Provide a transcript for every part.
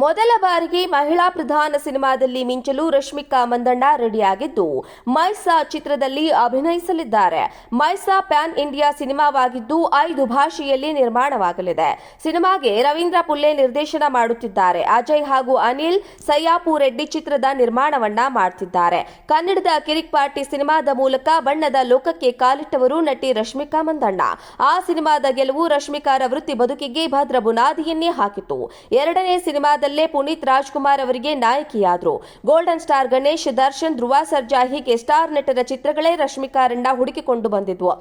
ಮೊದಲ ಬಾರಿಗೆ ಮಹಿಳಾ ಪ್ರಧಾನ ಸಿನಿಮಾದಲ್ಲಿ ಮಿಂಚಲು ರಶ್ಮಿಕಾ ಮಂದಣ್ಣ ರೆಡಿಯಾಗಿದ್ದು, ಮೈಸಾ ಚಿತ್ರದಲ್ಲಿ ಅಭಿನಯಿಸಲಿದ್ದಾರೆ. ಮೈಸಾ ಪ್ಯಾನ್ ಇಂಡಿಯಾ ಸಿನಿಮಾವಾಗಿದ್ದು, ಐದು ಭಾಷೆಯಲ್ಲಿ ನಿರ್ಮಾಣವಾಗಲಿದೆ. ಸಿನಿಮಾಗೆ ರವೀಂದ್ರ ಪುಲ್ಲೆ ನಿರ್ದೇಶನ ಮಾಡುತ್ತಿದ್ದಾರೆ. ಅಜಯ್ ಹಾಗೂ ಅನಿಲ್ ಸಯ್ಯಾಪು ರೆಡ್ಡಿ ಚಿತ್ರದ ನಿರ್ಮಾಣವನ್ನ ಮಾಡ್ತಿದ್ದಾರೆ. ಕನ್ನಡದ ಕಿರಿಕ್ ಪಾರ್ಟಿ ಸಿನಿಮಾದ ಮೂಲಕ ಬಣ್ಣದ ಲೋಕಕ್ಕೆ ಕಾಲಿಟ್ಟವರು ನಟಿ ರಶ್ಮಿಕಾ ಮಂದಣ್ಣ. ಆ ಸಿನಿಮಾದ ಗೆಲುವು ರಶ್ಮಿಕಾರ ವೃತ್ತಿ ಬದುಕಿಗೆ ಭದ್ರ ಬುನಾದಿಯನ್ನೇ ಹಾಕಿತು. ಎರಡನೇ ಸಿನಿಮಾದಲ್ಲೇ ಪುನೀತ್ ರಾಜ್ಕುಮಾರ್ ಅವರಿಗೆ ನಾಯಕಿಯಾದ್ರು. ಗೋಲ್ಡನ್ ಸ್ಟಾರ್ ಗಣೇಶ್, ದರ್ಶನ್, ಧ್ರುವ ಸರ್ಜಾ ಹೀಗೆ ಸ್ಟಾರ್ ನಟರ ಚಿತ್ರಗಳೇ ರಶ್ಮಿಕಾ ರಂಡ ಹುಡುಕಿಕೊಂಡು ಬಂದಿದ್ವು.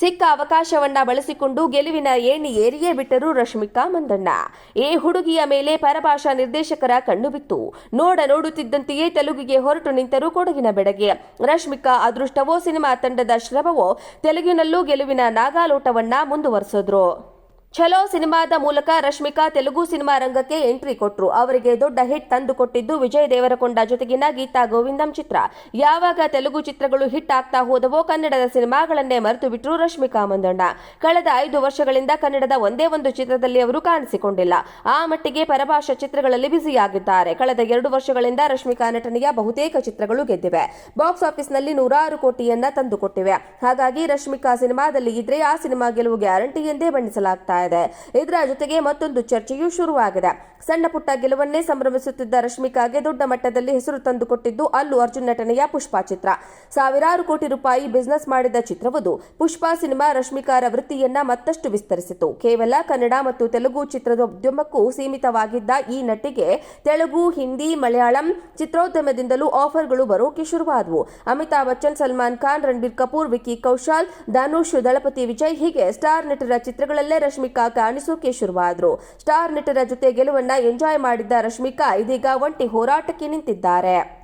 ಸಿಕ್ಕ ಅವಕಾಶವನ್ನ ಬಳಸಿಕೊಂಡು ಗೆಲುವಿನ ಏಣಿ ಏರಿಯೇ ಬಿಟ್ಟರು ರಶ್ಮಿಕಾ ಮಂದಣ್ಣ. ಈ ಹುಡುಗಿಯ ಮೇಲೆ ಪರಭಾಷಾ ನಿರ್ದೇಶಕರ ಕಣ್ಣು ಬಿತ್ತು. ನೋಡ ನೋಡುತ್ತಿದ್ದಂತೆಯೇ ತೆಲುಗಿಗೆ ಹೊರಟು ನಿಂತರು ಕೊಡಗಿನ ಬೆಡಗೆ. ರಶ್ಮಿಕಾ ಅದೃಷ್ಟವೋ ಸಿನಿಮಾ ತಂಡದ ಶ್ರಮವೋ ತೆಲುಗಿನಲ್ಲೂ ಗೆಲುವಿನ ನಾಗಾಲೋಟವನ್ನ ಮುಂದುವರೆಸಿದ್ರು. ಛಲೋ ಸಿನಿಮಾದ ಮೂಲಕ ರಶ್ಮಿಕಾ ತೆಲುಗು ಸಿನಿಮಾ ರಂಗಕ್ಕೆ ಎಂಟ್ರಿ ಕೊಟ್ರು. ಅವರಿಗೆ ದೊಡ್ಡ ಹಿಟ್ ತಂದು ಕೊಟ್ಟಿದ್ದು ವಿಜಯ್ ದೇವರಕೊಂಡ ಜೊತೆಗಿನ ಗೀತಾ ಗೋವಿಂದಂ ಚಿತ್ರ. ಯಾವಾಗ ತೆಲುಗು ಚಿತ್ರಗಳು ಹಿಟ್ ಆಗ್ತಾ ಹೋದವೋ ಕನ್ನಡದ ಸಿನಿಮಾಗಳನ್ನೇ ಮರೆತು ಬಿಟ್ಟರು ರಶ್ಮಿಕಾ ಮಂದಣ್ಣ. ಕಳೆದ ಐದು ವರ್ಷಗಳಿಂದ ಕನ್ನಡದ ಒಂದೇ ಒಂದು ಚಿತ್ರದಲ್ಲಿ ಅವರು ಕಾಣಿಸಿಕೊಂಡಿಲ್ಲ. ಆ ಮಟ್ಟಿಗೆ ಪರಭಾಷಾ ಚಿತ್ರಗಳಲ್ಲಿ ಬ್ಯುಸಿಯಾಗಿದ್ದಾರೆ. ಕಳೆದ ಎರಡು ವರ್ಷಗಳಿಂದ ರಶ್ಮಿಕಾ ನಟನೆಯ ಬಹುತೇಕ ಚಿತ್ರಗಳು ಗೆದ್ದಿವೆ. ಬಾಕ್ಸ್ ಆಫೀಸ್ನಲ್ಲಿ ನೂರಾರು ಕೋಟಿಯನ್ನ ತಂದುಕೊಟ್ಟಿವೆ. ಹಾಗಾಗಿ ರಶ್ಮಿಕಾ ಸಿನಿಮಾದಲ್ಲಿ ಇದ್ರೆ ಆ ಸಿನಿಮಾ ಗೆಲುವು ಗ್ಯಾರಂಟಿ ಎಂದೇ ಬಣ್ಣಿಸಲಾಗ್ತಾ ಇದೆ. ಇದರ ಜೊತೆಗೆ ಮತ್ತೊಂದು ಚರ್ಚೆಯೂ ಶುರುವಾಗಿದೆ. ಸಣ್ಣ ಪುಟ್ಟ ಗೆಲುವನ್ನೇ ಸಂಭ್ರಮಿಸುತ್ತಿದ್ದ ರಶ್ಮಿಕಾಗೆ ದೊಡ್ಡ ಮಟ್ಟದಲ್ಲಿ ಹೆಸರು ತಂದುಕೊಟ್ಟಿದ್ದು ಅಲ್ಲು ಅರ್ಜುನ್ ನಟನೆಯ ಪುಷ್ಪ ಚಿತ್ರ. ಸಾವಿರಾರು ಕೋಟಿ ರೂಪಾಯಿ ಬಿಸಿನೆಸ್ ಮಾಡಿದ ಚಿತ್ರವದು. ಪುಷ್ಪ ಸಿನಿಮಾ ರಶ್ಮಿಕಾರ ವೃತ್ತಿಯನ್ನ ಮತ್ತಷ್ಟು ವಿಸ್ತರಿಸಿತು. ಕೇವಲ ಕನ್ನಡ ಮತ್ತು ತೆಲುಗು ಚಿತ್ರದ ಉದ್ಯಮಕ್ಕೂ ಸೀಮಿತವಾಗಿದ್ದ ಈ ನಟಿಗೆ ತೆಲುಗು, ಹಿಂದಿ, ಮಲಯಾಳಂ ಚಿತ್ರೋದ್ಯಮದಿಂದಲೂ ಆಫರ್ಗಳು ಬರೋಕೆ ಶುರುವಾದವು. ಅಮಿತಾಬ್ ಬಚ್ಚನ್, ಸಲ್ಮಾನ್ ಖಾನ್, ರಣಬೀರ್ ಕಪೂರ್ ವಿಕಿ ಕೌಶಾಲ್, ಧನುಷ್, ದಳಪತಿ ವಿಜಯ್ ಹೀಗೆ ಸ್ಟಾರ್ ನಟರ ಚಿತ್ರಗಳಲ್ಲೇ ರಶ್ಮಿಕಾ ಕಾಣಿಸೋಕೆ ಶುರುವಾದ್ರು. ಸ್ಟಾರ್ ನಟರ ಜೊತೆ ಗೆಲುವನ್ನ ಎಂಜಾಯ್ ಮಾಡಿದ್ದ ರಶ್ಮಿಕಾ ಇದೀಗ ಒಂಟಿ ಹೋರಾಟಕ್ಕೆ ನಿಂತಿದ್ದಾರೆ.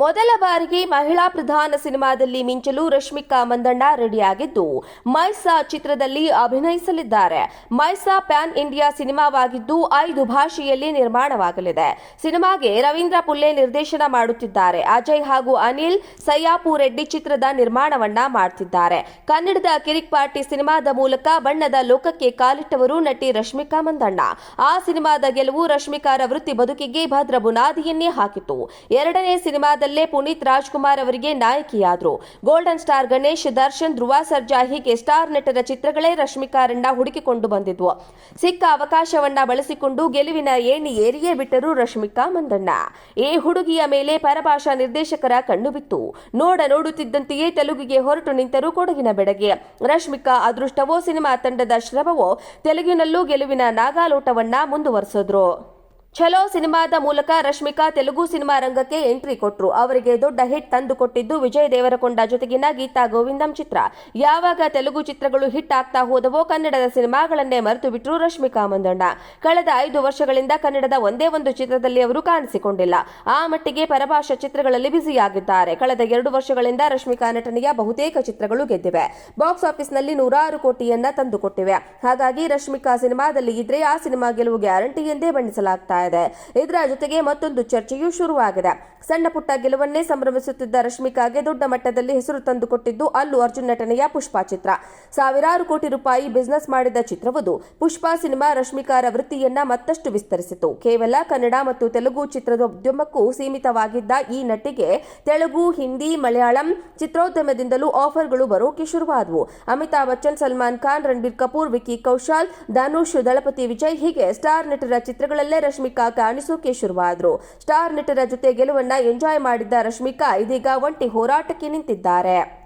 ಮೊದಲ ಬಾರಿಗೆ ಮಹಿಳಾ ಪ್ರಧಾನ ಸಿನಿಮಾದಲ್ಲಿ ಮಿಂಚಲು ರಶ್ಮಿಕಾ ಮಂದಣ್ಣ ರೆಡಿಯಾಗಿದ್ದು, ಮೈಸಾ ಚಿತ್ರದಲ್ಲಿ ಅಭಿನಯಿಸಲಿದ್ದಾರೆ. ಮೈಸಾ ಪ್ಯಾನ್ ಇಂಡಿಯಾ ಸಿನಿಮಾವಾಗಿದ್ದು, ಐದು ಭಾಷೆಯಲ್ಲಿ ನಿರ್ಮಾಣವಾಗಲಿದೆ. ಸಿನಿಮಾಗೆ ರವೀಂದ್ರ ಪುಲ್ಲೆ ನಿರ್ದೇಶನ ಮಾಡುತ್ತಿದ್ದಾರೆ. ಅಜಯ್ ಹಾಗೂ ಅನಿಲ್ ಸಯ್ಯಾಪು ರೆಡ್ಡಿ ಚಿತ್ರದ ನಿರ್ಮಾಣವನ್ನ ಮಾಡ್ತಿದ್ದಾರೆ. ಕನ್ನಡದ ಕಿರಿಕ್ ಪಾರ್ಟಿ ಸಿನಿಮಾದ ಮೂಲಕ ಬಣ್ಣದ ಲೋಕಕ್ಕೆ ಕಾಲಿಟ್ಟವರು ನಟಿ ರಶ್ಮಿಕಾ ಮಂದಣ್ಣ. ಆ ಸಿನಿಮಾದ ಗೆಲುವು ರಶ್ಮಿಕಾರ ವೃತ್ತಿ ಬದುಕಿಗೆ ಭದ್ರ ಬುನಾದಿಯನ್ನೇ ಹಾಕಿತು. ಎರಡನೇ ಸಿನಿಮಾದಲ್ಲೇ ಪುನೀತ್ ರಾಜ್ಕುಮಾರ್ ಅವರಿಗೆ ನಾಯಕಿಯಾದ್ರು. ಗೋಲ್ಡನ್ ಸ್ಟಾರ್ ಗಣೇಶ್, ದರ್ಶನ್, ಧ್ರುವ ಸರ್ಜಾ ಹೀಗೆ ಸ್ಟಾರ್ ನಟರ ಚಿತ್ರಗಳೇ ರಶ್ಮಿಕಾ ರಂಡ ಹುಡುಕಿಕೊಂಡು ಬಂದಿದ್ವು. ಸಿಕ್ಕ ಅವಕಾಶವನ್ನ ಬಳಸಿಕೊಂಡು ಗೆಲುವಿನ ಏಣಿ ಏರಿಯೇ ಬಿಟ್ಟರು ರಶ್ಮಿಕಾ ಮಂದಣ್ಣ. ಈ ಹುಡುಗಿಯ ಮೇಲೆ ಪರಭಾಷಾ ನಿರ್ದೇಶಕರ ಕಣ್ಣು ಬಿತ್ತು. ನೋಡ ನೋಡುತ್ತಿದ್ದಂತೆಯೇ ತೆಲುಗಿಗೆ ಹೊರಟು ನಿಂತರು ಕೊಡಗಿನ ಬೆಡಗೆ. ರಶ್ಮಿಕಾ ಅದೃಷ್ಟವೋ ಸಿನಿಮಾ ತಂಡದ ಶ್ರಮವೋ ತೆಲುಗಿನಲ್ಲೂ ಗೆಲುವಿನ ನಾಗಾಲೋಟವನ್ನ ಮುಂದುವರೆಸಿದ್ರು. ಛಲೋ ಸಿನಿಮಾದ ಮೂಲಕ ರಶ್ಮಿಕಾ ತೆಲುಗು ಸಿನಿಮಾ ರಂಗಕ್ಕೆ ಎಂಟ್ರಿ ಕೊಟ್ರು. ಅವರಿಗೆ ದೊಡ್ಡ ಹಿಟ್ ತಂದು ಕೊಟ್ಟಿದ್ದು ವಿಜಯ್ ದೇವರಕೊಂಡ ಜೊತೆಗಿನ ಗೀತಾ ಗೋವಿಂದಂ ಚಿತ್ರ. ಯಾವಾಗ ತೆಲುಗು ಚಿತ್ರಗಳು ಹಿಟ್ ಆಗ್ತಾ ಹೋದವೋ ಕನ್ನಡದ ಸಿನಿಮಾಗಳನ್ನೇ ಮರೆತು ಬಿಟ್ಟರು ರಶ್ಮಿಕಾ ಮಂದಣ್ಣ ಕಳೆದ ಐದು ವರ್ಷಗಳಿಂದ ಕನ್ನಡದ ಒಂದೇ ಒಂದು ಚಿತ್ರದಲ್ಲಿ ಅವರು ಕಾಣಿಸಿಕೊಂಡಿಲ್ಲ. ಆ ಮಟ್ಟಿಗೆ ಪರಭಾಷಾ ಚಿತ್ರಗಳಲ್ಲಿ ಬ್ಯುಸಿಯಾಗಿದ್ದಾರೆ. ಕಳೆದ ಎರಡು ವರ್ಷಗಳಿಂದ ರಶ್ಮಿಕಾ ನಟನೆಯ ಬಹುತೇಕ ಚಿತ್ರಗಳು ಗೆದ್ದಿವೆ. ಬಾಕ್ಸ್ ಆಫೀಸ್ನಲ್ಲಿ ನೂರಾರು ಕೋಟಿಯನ್ನ ತಂದುಕೊಟ್ಟಿವೆ. ಹಾಗಾಗಿ ರಶ್ಮಿಕಾ ಸಿನಿಮಾದಲ್ಲಿ ಇದ್ರೆ ಆ ಸಿನಿಮಾ ಗೆಲುವು ಗ್ಯಾರಂಟಿ ಎಂದೇ ಬಣ್ಣಿಸಲಾಗ್ತಾ ಇದೆ. ಇದರ ಜೊತೆಗೆ ಮತ್ತೊಂದು ಚರ್ಚೆಯೂ ಶುರುವಾಗಿದೆ. ಸಣ್ಣ ಪುಟ್ಟ ಗೆಲುವನ್ನೇ ಸಂಭ್ರಮಿಸುತ್ತಿದ್ದ ರಶ್ಮಿಕಾಗೆ ದೊಡ್ಡ ಮಟ್ಟದಲ್ಲಿ ಹೆಸರು ತಂದುಕೊಟ್ಟಿದ್ದು ಅಲ್ಲು ಅರ್ಜುನ್ ನಟನೆಯ ಪುಷ್ಪ ಚಿತ್ರ. ಸಾವಿರಾರು ಕೋಟಿ ರೂಪಾಯಿ ಬಿಸಿನೆಸ್ ಮಾಡಿದ ಚಿತ್ರವದು. ಪುಷ್ಪ ಸಿನಿಮಾ ರಶ್ಮಿಕಾರ ವೃತ್ತಿಯನ್ನ ಮತ್ತಷ್ಟು ವಿಸ್ತರಿಸಿತು. ಕೇವಲ ಕನ್ನಡ ಮತ್ತು ತೆಲುಗು ಚಿತ್ರದ ಉದ್ಯಮಕ್ಕೂ ಸೀಮಿತವಾಗಿದ್ದ ಈ ನಟಿಗೆ ತೆಲುಗು, ಹಿಂದಿ, ಮಲಯಾಳಂ ಚಿತ್ರೋದ್ಯಮದಿಂದಲೂ ಆಫರ್ಗಳು ಬರೋಕೆ ಶುರುವಾದವು. ಅಮಿತಾಬ್ ಬಚ್ಚನ್, ಸಲ್ಮಾನ್ ಖಾನ್, ರಣಬೀರ್ ಕಪೂರ್ ವಿಕಿ ಕೌಶಾಲ್, ಧನುಷ್, ದಳಪತಿ ವಿಜಯ್ ಹೀಗೆ ಸ್ಟಾರ್ ನಟರ ಚಿತ್ರಗಳಲ್ಲೇ ರಶ್ಮಿಕಾ ಕಾಣಿಸೋಕೆ ಶುರುವಾದ್ರು. ಸ್ಟಾರ್ ನಟರ ಜೊತೆ ಗೆಲುವನ್ನ ಎಂಜಾಯ್ ಮಾಡಿದ್ದ ರಶ್ಮಿಕಾ ಇದೀಗ ಒಂಟಿ ಹೋರಾಟಕ್ಕೆ ನಿಂತಿದ್ದಾರೆ.